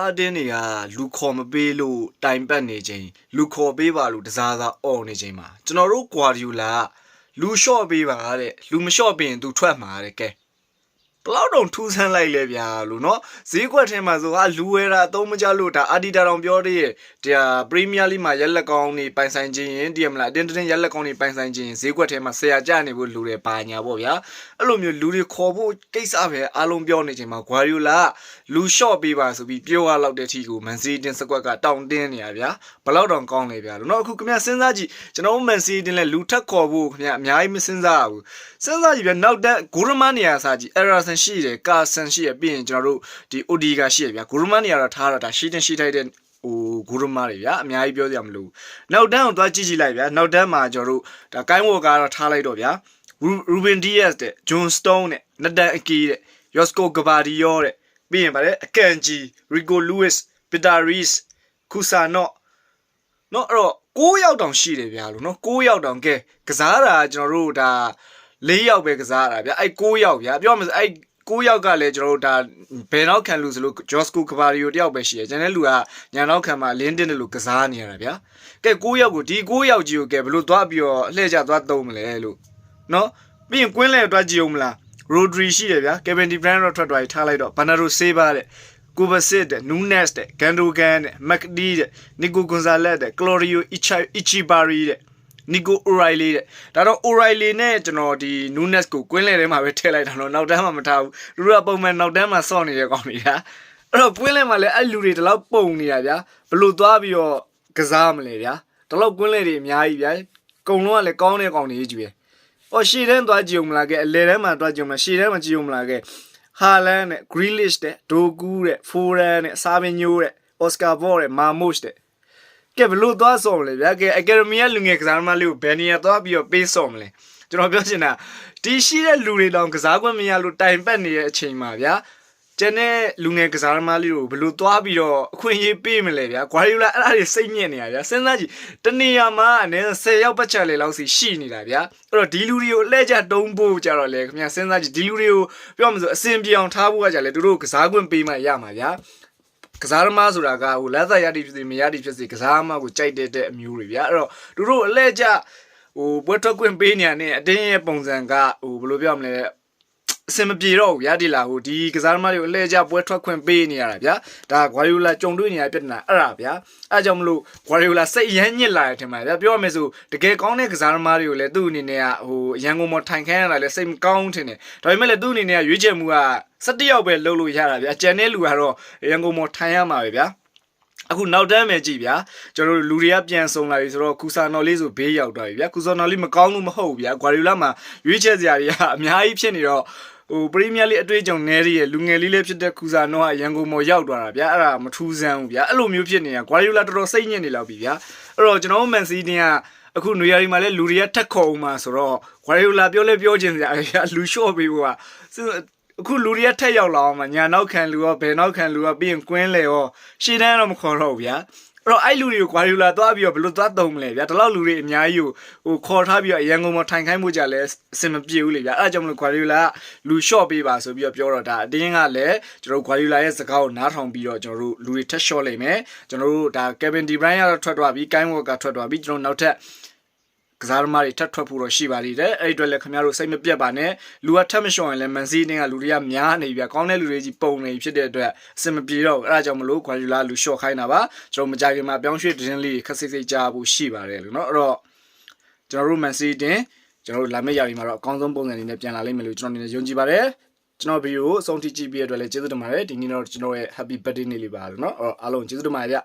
အာတင်းတွေကလူခေါ်မပေးလို့တိုင်ပတ်နေချိန်လူခေါ်ပေးပါလို့တစားစားអော်နေချိန်မှာကျွန်တော်တို့ဂွာဒီယိုလာကလူလျှော့ပေးပါတဲ့လူမလျှော့ပေးရင်သူထွက်မှာတဲ့ကဲ ဘလောက်တုံထူးဆန်းလိုက်လဲဗျာလို့နော်ဈေးကွက်ထဲမှာဆိုဟာလူဝဲတာအသုံးမချလို့ဒါအာဒီတာတောင်ပြောသေးရဲ့ဒီဟာပရီးမီးယားလိမှာရက်လက်ကောင်းနေပိုင်ဆိုင်ခြင်းရင်ဒီမလားအတင်းတင်းရက်လက်ကောင်းနေပိုင်ဆိုင်ခြင်းဈေးကွက်ထဲမှာဆရာကြနေဖို့လူတွေပါညာပေါ့ဗျာအဲ့လိုမျိုးလူတွေခေါ်ဖို့ကိစ္စပဲအားလုံးပြောနေချိန်မှာဂွာရီယိုလာလူလျှော့ပေးပါဆိုပြီးပြောရလောက်တဲ့အထိကိုမန်စီးတင်စကွက်ကတောင်းတင်းနေရဗျာဘလောက်တောင်ကောင်းလဲဗျာလို့နော်အခုခင်ဗျစဉ်းစားကြည့်ကျွန်တော်မန်စီးတင်လဲလူထက်ခေါ်ဖို့ခင်ဗျအများကြီးမစဉ်းစားဘူးစဉ်းစားကြည့်ဗျာနောက်တန်းဂိုရမန်နေရာစားကြည့်အဲရာဆန်ရှိတယ်ကာဆန်ရှိရပြီးရင်ကျွန်တော်တို့ဒီ OD ကရှိရဗျာဂိုရမန်နေရာတော့ထားတာဒါရှိတင်ရှိထိုက်တဲ့ဟိုဂူရမာတွေဗျာအများကြီးပြောစရာမလိုဘူးနောက်တန်းကိုသွားကြည့်ကြည့်လိုက်ဗျာနောက်တန်းမှာကျွန်တော်တို့ဒါကိုင်းဝေါ်ကတော့ထားလိုက်တော့ဗျာရူဘင်ဒီယက်တဲ့ဂျွန်စတုန်းတဲ့နဒန်အကီတဲ့ယော့စကိုဂဘာဒီယောတဲ့ပြီးရင်ဗါတဲ့အကန်ဂျီရီကိုလူးစ်ပီတာရီစ်ခူဆာနော့နော်အဲ့တော့6ယောက်တောင်ရှိတယ်ဗျာလို့နော်6ယောက်တောင်ကဲကစားတာကျွန်တော်တို့ဒါ4ယောက်ပဲကစားတာဗျာအဲ့6ယောက်ဗျာပြောမှဆိုအဲ့ 9ယောက်ကလည်းကျွန်တော်တို့ဒါဘယ်နောက်ခံလူဆိုလို့ဂျော့စကူကဘာရီယိုတယောက်ပဲရှိတယ်။ကျန်တဲ့လူကညာနောက်ခံမှာလင်းတင်းတယ်လို့ကစားနေရတာဗျာ။ကဲ9ယောက်ကိုဒီ9ယောက်ကြီးကိုကဲဘယ်လိုသွားပြီးတော့လှည့်ကြသွားသုံးမလဲလို့နော်။ပြီးရင်ကွင်းလဲတွားကြည့်အောင်မလား။ Rodri ရှိတယ်ဗျာ။ Kevin De Bruyne တော့ထွက်သွားပြီးထားလိုက်တော့ Bernardo Silva တဲ့။ Kovacic တဲ့ Nunes တဲ့ Gundogan တဲ့ McD တဲ့ Nico Gonzalez တဲ့ Claudio Ichibari တဲ့ Nico O'Reilly တဲ့ဒါတော့ O'Reilly နဲ့ကျွန်တော်ဒီ Nunes ကိုကွင်းလဲထဲမှာပဲထည့်လိုက်တာတော့နောက်တန်းမှာမထားဘူးလူကပုံမှန်နောက်တန်းမှာစော့နေတဲ့ကောင်တွေဗျာအဲ့တော့ကွင်းလဲမှာလည်းအဲ့လူတွေဒီလောက်ပုံနေတာဗျာဘလို့သွားပြီးတော့ကစားမလဲဗျာဒီလောက်ကွင်းလဲတွေအများကြီးဗျာကုံလုံးကလည်းကောင်းတဲ့ကောင်တွေကြီးပဲဟောရှေ့တန်းသွားကြည့်အောင်မလားကဲအလဲတန်းမှာသွားကြည့်အောင်မလားရှေ့တန်းမှာကြည့်အောင်မလားကဲဟာလန်နဲ့ Grealish တဲ့ဒိုကူးတဲ့ Foran နဲ့စာဗင်ညိုတဲ့ Oscar Bolt တဲ့ Marmoush တဲ့ ကဲဘလို့သွားဆောင်လဲဗျာကဲအကယ်ဒမီကလူငယ်ကစားသမားလေးကိုဘယ်နေရာသွားပြီးတော့ပေးဆောင်မလဲကျွန်တော်ပြောချင်တာဒီရှိတဲ့လူတွေတောင်ကစားခွင့်မရလို့တိုင်ပတ်နေတဲ့အချိန်မှာဗျာကျန်တဲ့လူငယ်ကစားသမားလေးကိုဘယ်လိုသွားပြီးတော့အခွင့်အရေးပေးမလဲဗျာဂွာဒီယိုလာအဲ့ဒါတွေစိတ်ညစ်နေတာဗျာစဉ်းစားကြည့်တနေရာမှာအနေနဲ့10ယောက်ပတ်ချလေလောက်စီရှိနေတာဗျာအဲ့တော့ဒီလူတွေကိုအလှည့်ကျတုံးဖို့ကြတော့လေခင်ဗျာစဉ်းစားကြည့်ဒီလူတွေကိုပြောမှဆိုအစင်ပြေအောင်ထားဖို့ကကြလေသူတို့ကစားခွင့်ပေးမှရမှာဗျာ ကစားသမားဆိုတာကဟိုလက်သက်ရည်ဖြစ်စေမရည်ဖြစ်စေကစားသမားကိုကြိုက်တဲ့အမျိုးတွေဗျာအဲ့တော့သူတို့အလှည့်ကျဟိုပွဲထွက်ခွင့်ပေးနေရတဲ့အတင်းရဲ့ပုံစံကဟိုဘယ်လိုပြောမလဲ အစင်မပြေတော့ဘူးဗျာဒီလာဟိုဒီကစားသမားတွေကိုအလဲကျပွဲထွက်ခွင့်ပေးနေရတာဗျာဒါဂွာရီယိုလာကြုံတွေ့နေရပြဿနာအဲ့ဒါဗျာအဲ့ကြောင့်မလို့ဂွာရီယိုလာစိတ်ရမ်းညစ်လာတယ်ထင်ပါဗျာပြောရမယ်ဆိုတကယ်ကောင်းတဲ့ကစားသမားတွေကိုလည်းသူ့အနေနဲ့ကဟိုရန်ကုန်မှာထိုင်ခန်းရတာလည်းစိတ်မကောင်းထင်တယ်ဒါပေမဲ့လည်းသူ့အနေနဲ့ကရွေးချယ်မှုက17ယောက်ပဲလုပ်လို့ရတာဗျာကြံတဲ့လူကတော့ရန်ကုန်မှာထိုင်ရမှာပဲဗျာအခုနောက်တန်းမယ်ကြည့်ဗျာကျွန်တော်တို့လူတွေကပြန်ဆုံလာပြီဆိုတော့ကူဆာနော်လေးဆိုဘေးရောက်သွားပြီဗျာကူဆာနော်လေးမကောင်းလို့မဟုတ်ဘူးဗျာဂွာရီယိုလာမှာရွေးချယ်စရာတွေကအများကြီးဖြစ်နေတော့ ဟိုပရီးမီးယားလိအတွေ့အကြုံနည်းရရဲ့လူငယ်လေးလေးဖြစ်တဲ့ကူဆာနော်ကရန်ကုန်ပေါ်ရောက်သွားတာဗျာအဲ့ဒါမထူးဆန်းဘူးဗျာအဲ့လိုမျိုးဖြစ်နေတာဂွာရီယိုလာတော်တော်စိတ်ညစ်နေလောက်ပြီဗျာအဲ့တော့ကျွန်တော်တို့မန်စီးတင်ကအခုနွေရာသီမှာလည်းလူတွေကထက်ခေါ်ဦးမှာဆိုတော့ဂွာရီယိုလာပြောလဲပြောချင်စရာလူလျှော့ပေးဖို့ကအခုလူတွေကထက်ရောက်လာအောင်မှာညာနောက်ခံလူရောဘယ်နောက်ခံလူရောပြီးရင်ကွင်းလေရောရှေ့တန်းတော့မခေါ်တော့ဘူးဗျာအဲ့ တော့အဲ့လူတွေကိုဂွာရီယိုလာသွားပြီးတော့ဘယ်လိုသွားတုံးမလဲဗျာဒီလောက်လူတွေအများကြီးကိုဟိုခေါ်ထားပြီးတော့ရန်ကုန်မှာထိုင်ခိုင်းမှုကြလဲအဆင်မပြေဘူးလေဗျာအဲ့ဒါကြောင့်မလို့ဂွာရီယိုလာကလူလျှော့ပေးပါဆိုပြီးတော့ပြောတော့ဒါအတင်းကလည်းကျွန်တော်ဂွာရီယိုလာရဲ့စကားကိုနားထောင်ပြီးတော့ကျွန်တော်တို့လူတွေထက်လျှော့လိမ့်မယ်ကျွန်တော်တို့ဒါကယ်ဗင်ဒီဘရိုင်းကတော့ထွက်သွားပြီးကိုင်းဝေါ်ကထွက်သွားပြီးကျွန်တော်နောက်ထပ် ကစားသမားတွေထပ်ထွက်ဖို့တော့ရှိပါသေးတယ်အဲ့ဒီအတွက်လည်းခင်ဗျားတို့စိတ်မပြတ်ပါနဲ့လူကထပ်မလျှော့ရင်လည်းမန်စီးတင်းကလူတွေကများနေပြီကောင်းတဲ့လူတွေကြီးပုံနေဖြစ်တဲ့အတွက်အဆင်မပြေတော့ဘူးအဲ့ဒါကြောင့်မလို့ခွာယူလာလူလျှော့ခိုင်းတာပါကျွန်တော်မကြခင်မှာပြောင်းရွှေ့တင်းလေးခက်စိတ်စိတ်ကြားဖို့ရှိပါတယ်လို့เนาะအဲ့တော့ကျွန်တော်တို့မန်စီးတင်းကျွန်တော်တို့လာမယ့်ရာသီမှာတော့အကောင်းဆုံးပုံစံလေးနဲ့ပြန်လာလိမ့်မယ်လို့ကျွန်တော်အနေနဲ့ယုံကြည်ပါတယ်ကျွန်တော်ဗီဒီယိုကိုအဆုံးထိကြည့်ပြီးရတဲ့အတွက်လည်းကျေးဇူးတင်ပါတယ်ဒီနေ့တော့ကျွန်တော်ရဲ့ happy birthday နေ့လေးပါလို့เนาะအဲ့တော့အားလုံးကျေးဇူးတင်ပါတယ်ဗျ